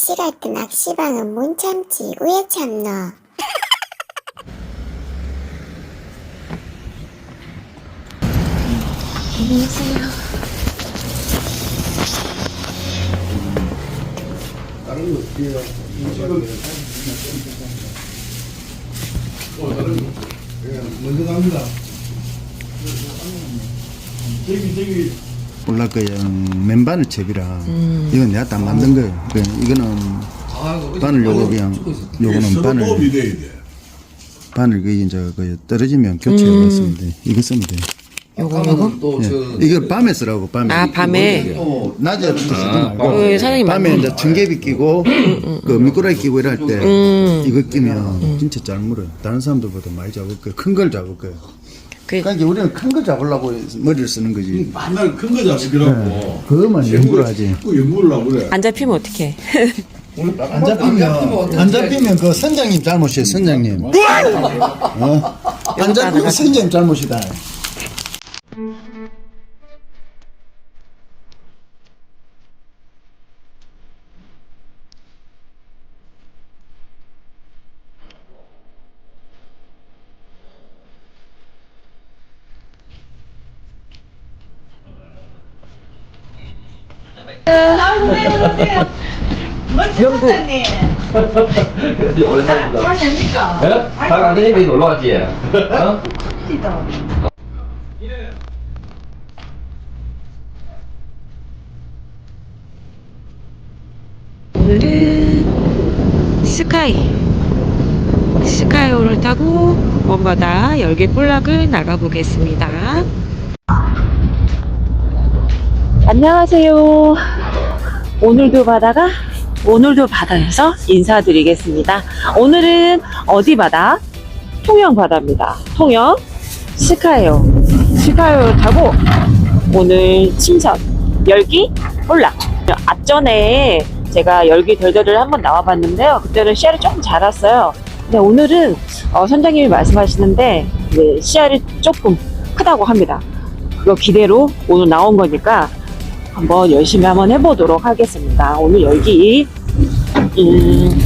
낚시 갈때 낚시방은 못 참지 왜 참너 다른 거 어떻게 해요? 음식은 어, 다른 거. 예, 먼저 갑니다. 저기, 저기. 몰라 그냥 맨바늘 첩이라 이건 내가 다 만든 거예요. 그 이거는 바늘 요거 그냥 요거는 바늘. 바늘 그 이제 그 떨어지면 교체해 놨으면 돼. 이거 쓰면 돼. 요거 요거? 예. 이걸 밤에 쓰라고 밤에. 아 밤에 또 낮에 쓰지 말고 그 사장님 밤에 이제 청개비 끼고 그 미꾸라지 끼고 이럴 때 이거 끼면 진짜 잘 물어요. 다른 사람들보다 많이 잡을 거예요. 큰 걸 잡을 거예요. 그 그러니까 우리는 큰 거 잡으려고 머리를 쓰는 거지. 맨날 큰 거 잡으라고. 그것만 연구를 하지. 그 연구를 하고 그래. 안 잡히면 어떡해 안 잡히면 안 잡히면 그 선장님 잘못이에요. 선장님. 어? 안 잡히면 선장님 잘못이다. 오랜만입니다. 예? 잘 안되니까 놀러 왔지? 어? 오늘은 스카이 스카이호를 타고 먼바다 열개 꼴락을 나가보겠습니다 안녕하세요 오늘도 바다가 오늘도 바다에서 인사드리겠습니다 오늘은 어디 바다? 통영 바다입니다 통영 스카이호 스카이호를 타고 오늘 침선 열기 꼴락 앞전에 제가 열기 덜덜을 한번 나와봤는데요. 그때는 씨알이 조금 자랐어요. 근데 오늘은 어, 선장님이 말씀하시는데 네, 씨알이 조금 크다고 합니다. 그거 기대로 오늘 나온 거니까 한번 열심히 한번 해보도록 하겠습니다. 오늘 열기 음,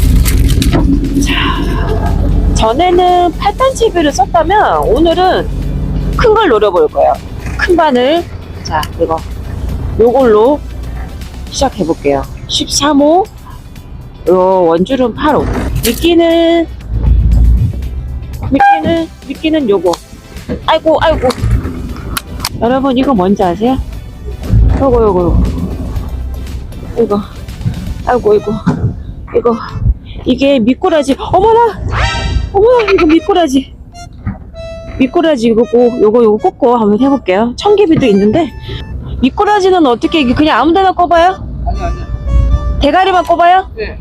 자, 전에는 8단치비를 썼다면 오늘은 큰 걸 노려볼 거예요. 큰 바늘 자 이거 요걸로 시작해 볼게요. 13호, 요 원줄은 8호. 미끼는 미끼는 미끼는 요거. 아이고 아이고. 여러분 이거 뭔지 아세요? 요거 요거 요거. 이거. 아이고 이거. 이거 이게 미꾸라지. 어머나. 어머나 이거 미꾸라지. 미꾸라지 이거 꼭 요거 요거 꽂고 한번 해볼게요. 청개비도 있는데 미꾸라지는 어떻게 이게 그냥 아무데나 꼽아요? 아니, 아니. 대가리만 꼽아요? 네,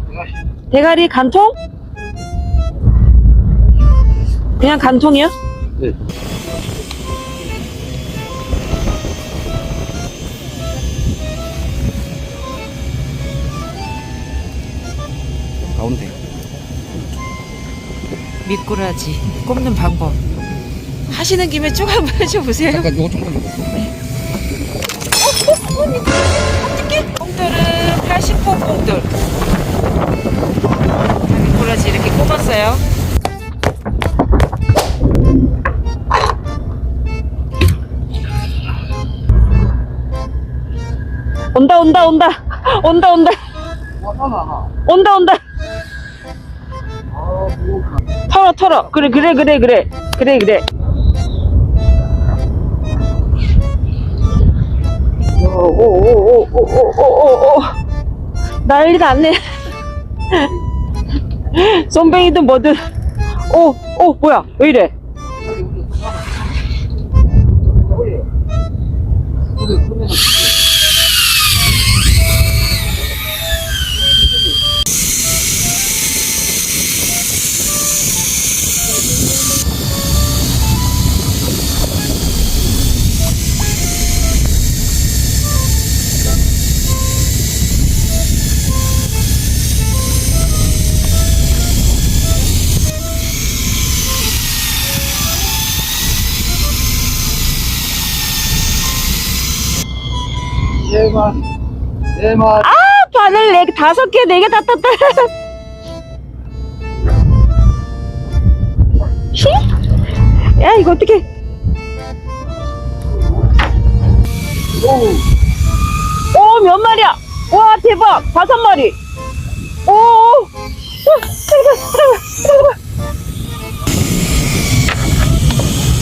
대가리 간통? 그냥 간통이요? 네. 가운데. 미꾸라지. 꼽는 방법. 하시는 김에 쭉 한번 해줘보세요. 잠깐 요거 조금만. 어떻게? 뽕돌은 80호 뽕돌. 자, 미꾸라지 이렇게 꼽았어요. 온다 온다 온다. 온다 온다. 온다 온다 털어 털어. 그래 그래 그래 그래. 그래 그래. 오오오오오오오오. 난리 났네. 쏨뱅이든 뭐든. 오 오 뭐야? 왜 이래 대만. 대만. 아, 발 바늘 네, 개, 다섯 개, 네 개 다 탔다. 히? 야, 이거 어떻게. 오, 몇 마리야? 와, 대박! 다섯 마리! 오! 오.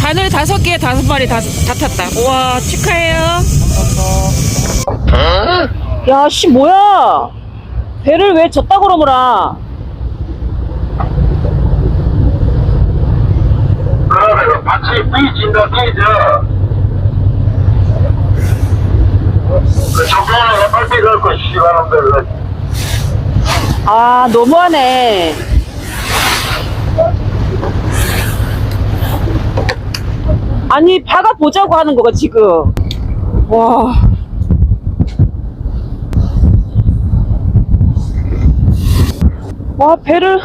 바늘 다섯 개에 다섯 마리 다, 다 탔다. 우와, 축하해요. 야, 씨, 뭐야? 배를 왜 졌다 그러더라? 그러면 같이 삐진다 삐져 그 적당하게 빨리 갈거 씨발놈들 아, 너무하네. 아니, 박아 보자고 하는 거가 지금. 와. 와, 배를.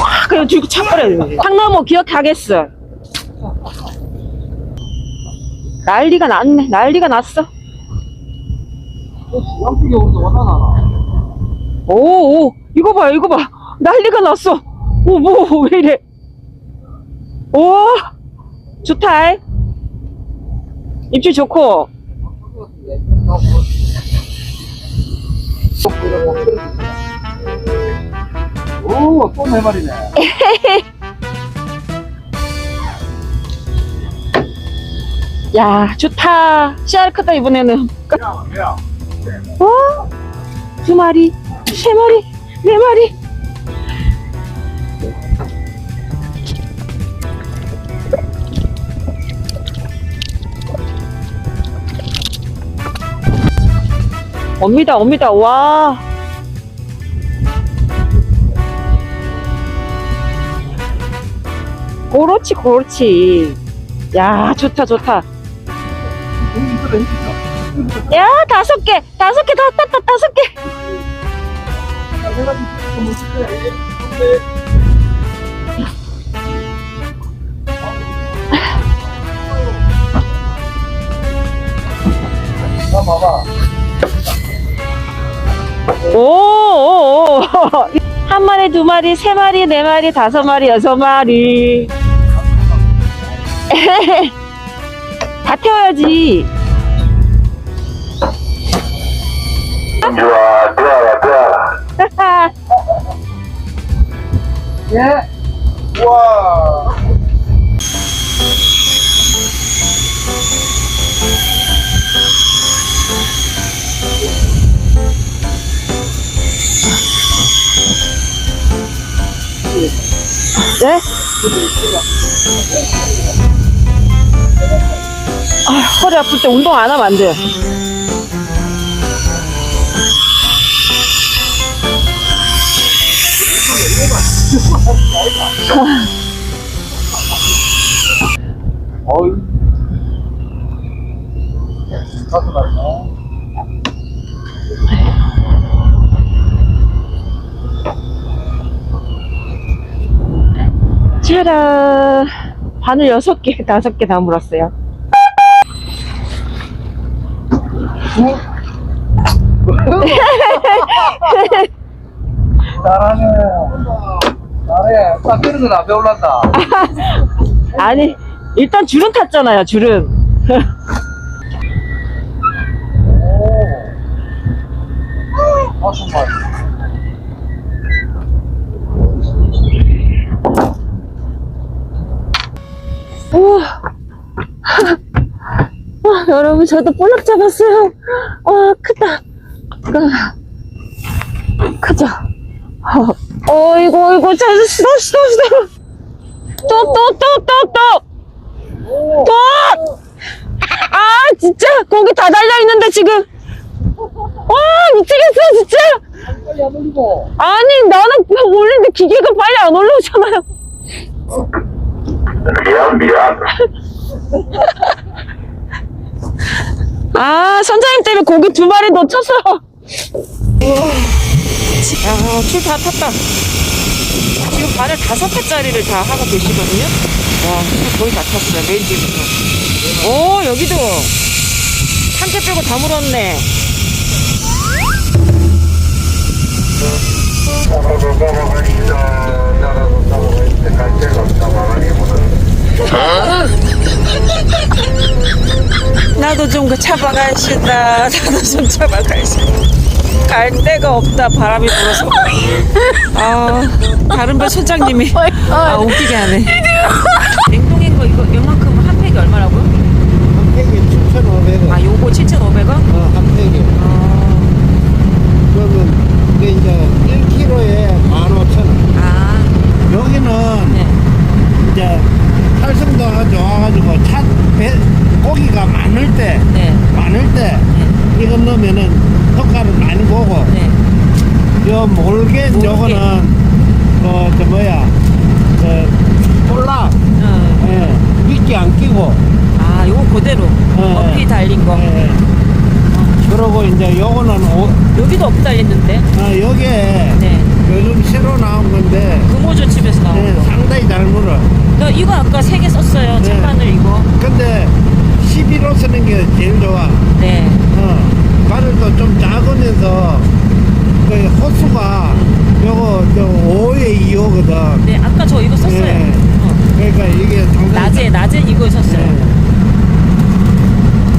와, 그냥 들고 차버려. 상나무 기억하겠어. 난리가 났네. 난리가 났어. 양쪽에 오는데 원하나 오, 오, 이거 봐, 이거 봐. 난리가 났어. 오, 뭐, 왜 이래. 오, 좋다. 입질 좋고. 오또 네 마리네 야, 좋다. 씨알 크다, 이번에는. 야 어? 두 마리, 세 마리, 네 마리. 옵니다, 옵니다. 와. 그렇지, 그렇지. 야, 좋다, 좋다. 야, 다섯 개, 다섯 개다 땄다, 다섯 개. 오, 오, 오. 한 마리, 두 마리, 세 마리, 네 마리, 다섯 마리, 여섯 마리. 다 태워야지. 좋아 좋아 좋아 예? 우와 아, 허리 아플 때 운동 안 하면 안 돼. 어이 다섯 마리네 짜란. 바늘 여섯 개, 다섯 개다 물었어요. 잘하네 잘해 딱 끼는 건 앞에 올랐다 아니, 일단 줄은 탔잖아요, 줄은. 오 다섯 마리 우와. 와, 여러분, 저도 볼락 잡았어요. 와, 크다. 아, 크죠? 어, 어이구, 어이구, 저, 시도, 시도, 시도. 또, 또, 또, 또, 또. 또! 아, 진짜, 거기 다 달려있는데, 지금. 와, 미치겠어, 진짜. 빨리 안 올리고 아니, 나는 그냥 올리는데 기계가 빨리 안 올라오잖아요. 미안 미안 아, 선장님 때문에 고기 두 마리 놓쳤어. 야, 줄 다 탔다. 지금 발을 다섯 개짜리를 다 하고 계시거든요. 와, 술 거의 다 탔어요. 메인 집부터. 오, 여기도 한 개 빼고 다 물었네. 나도 좀그 차박할 시다. 나도 좀 시. 갈 데가 없다. 바람이 불어서. 아, 다른 배 소장님이 아 웃기게 하네. 냉동인 거 이거 이만큼 한 팩이 얼마라고요? 한 팩에 7,500원. 아, 요거 7,500원? 어, 한 팩에. 그러면 이게 이제 1kg에 15,000원. 아, 여기는 네. 이제 활성도가 좋아가지고 차, 배, 고기가 많을 때, 네. 많을 때, 이거 넣으면은 효과를 많이 보고, 네. 요 몰개, 몰개. 요거는, 그, 저 뭐야, 그, 콜라, 어. 예, 미끼 안 끼고, 아, 요거 그대로. 네. 어피 달린 거. 예. 그러고 이제 요거는 오, 여기도 어피 달렸는데. 아, 요게 네. 요즘 새로 나온 건데, 금호조 집에서 나온 예, 거. 상당히 잘 물어. 나 이거 아까 세 개 썼어요. 네. 찬바늘 이거. 근데 11호 쓰는 게 제일 좋아. 네. 어, 바늘도 좀 작으면서 그 호수가 요거 저 5에 2호거든. 네, 아까 저 이거 썼어요. 네. 어. 그러니까 이게 상당히 낮에, 낮에 이거 썼어요. 네.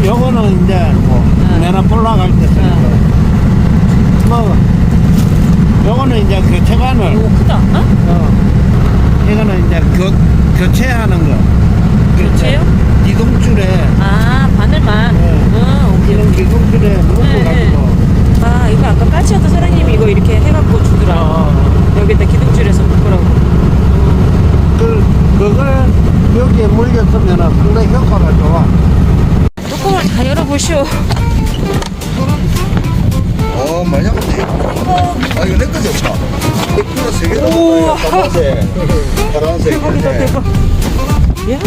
요거는 이제 뭐 네. 내나 올라갈 때 쓰는 거. 뭐 요거는 이제 교체 바늘. 이거 크다. 어? 어. 이거는 이제 교, 교체하는 거. 교체요? 기둥줄에 아, 바늘만. 네. 응, 오케 이. 이런 기둥줄에 묶어가지고. 아, 이거 아까 까치였던 사장님이 이거 이렇게 해갖고 주더라. 어. 여기다 기둥줄에서 묶으라고. 그, 그걸 여기에 물렸으면 상당히 효과가 좋아. 뚜껑을 다 열어보시오. 어, 많이 하겠네. 아, 이거 내 거지, 없나? 100kg 세 개도 우와. 파란색. 파란색. 대박이다, 네. 대박. 이야,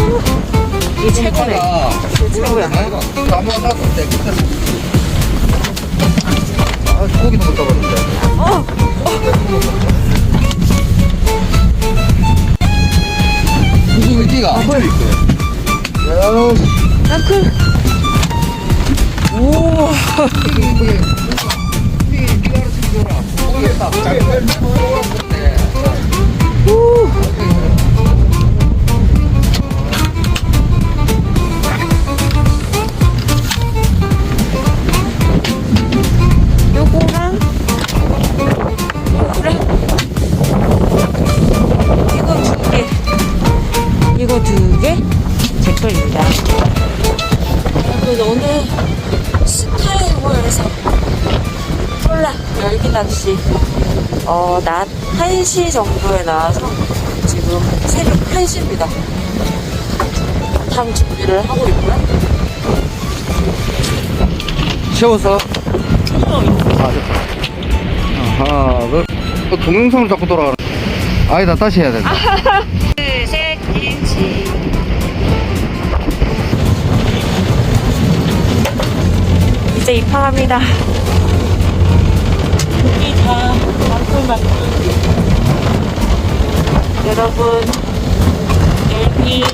이 최고네. 아, 최고야. 아무나 놔도 깨끗하지. 아, 고기도 못 잡았는데. 어, 이거 이기가. 이쪽에 있고요. 앙클. 오, 요 그래서 오늘 스카이월에서 폴라 열기 낚시 어, 낮 1시 정도에 나와서 지금 새벽 1시입니다. 탕 준비를 하고 있고요. 세워서. 아하, 그, 그 동영상을 자꾸 돌아가는. 아니다, 다시 해야 된다. 둘, 셋, 김치. 이제 입항합니다. 고기 다 만큼만큼. 여러분, 여기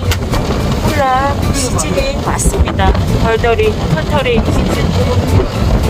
콜라 시즈닝 왔습니다. 덜덜이, 털털이 시즈